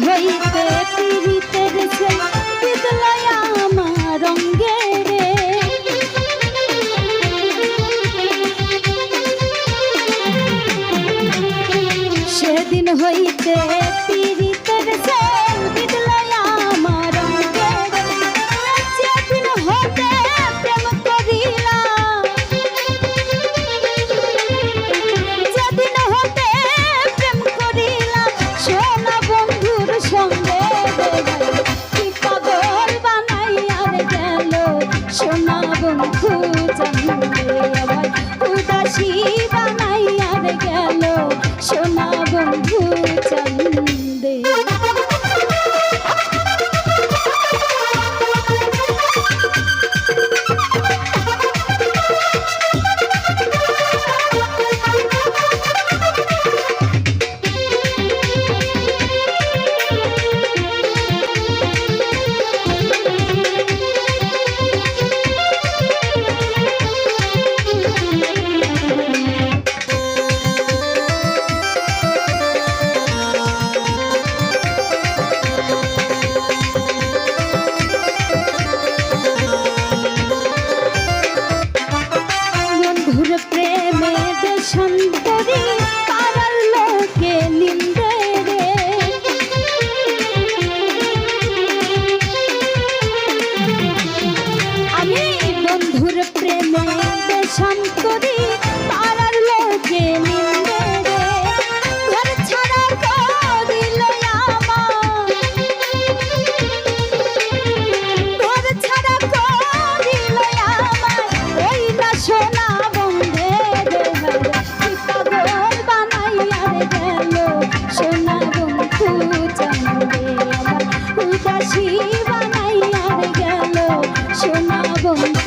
হইতে পিড়িতের সে বিদলায় আমার রঙ্গে রে সেদিন হইতে বন্ধু চান্দে বানাইয়া গেল সোনা বন্ধু